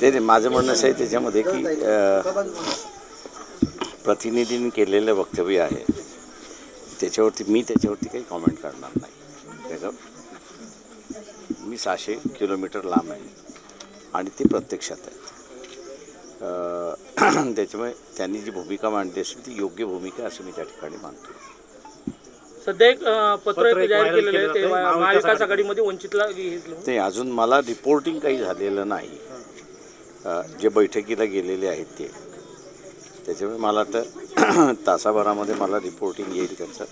ते नाही, माझं म्हणणं असं आहे त्याच्यामध्ये की प्रतिनिधींनी केलेलं वक्तव्य आहे. त्याच्यावरती मी त्याच्यावरती काही कॉमेंट करणार नाही. त्याचं मी सहाशे किलोमीटर लांब आहे. आणि ते प्रत्यक्षात आहेत. अ, त्याच्यामुळे त्यांनी जी भूमिका मांडली असेल ती योग्य भूमिका आहे असं मी त्या ठिकाणी मानतो. सध्या एक पत्र जाहीर केलेलं केलं आहे ते. महाविकास आघाडीमध्ये. वंचितला ते अजून मला रिपोर्टिंग काही झालेलं नाही. जे बैठकीला गेलेले आहेत ते. त्याच्यामुळे मला तर तासाभरामध्ये मला रिपोर्टिंग येईल त्यांचं.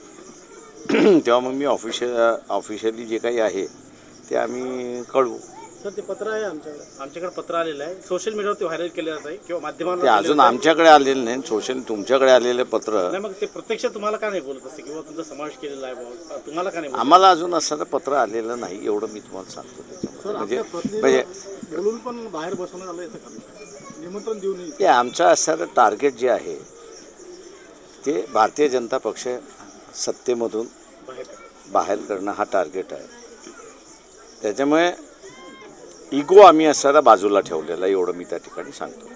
तेव्हा मग मी ऑफिशिय ऑफिशियली जे काही आहे ते आम्ही कळवू. सर ते पत्र आहे आमच्याकडे. आमच्याकडे पत्र आलेलं आहे. सोशल मीडियावरती व्हायरल केलं जात आहे किंवा माध्यमांवर ते अजून आमच्याकडे आलेलं नाही. सोशल तुमच्याकडे आलेलं पत्र. नाही मग ते प्रत्यक्ष तुम्हाला का नाही बोलत असते किंवा तुमचा समावेश केलेला आहे? तुम्हाला का नाही बोलत? आम्हाला अजून असं पत्र आलेलं नाही एवढं मी तुम्हाला सांगतो त्याच्यामध्ये. म्हणजे म्हणजे बोलून पण बाहेर बसवण्यात आलं याचं कारण निमंत्रण देऊन ते आमचं असणारं टार्गेट जे आहे ते भारतीय जनता पक्ष सत्तेमधून बाहेर. बाहेर करणं हा टार्गेट आहे. त्याच्यामुळे इगो आम्ही असायला बाजूला ठेवलेला आहे, एवढं मी त्या ठिकाणी सांगतो.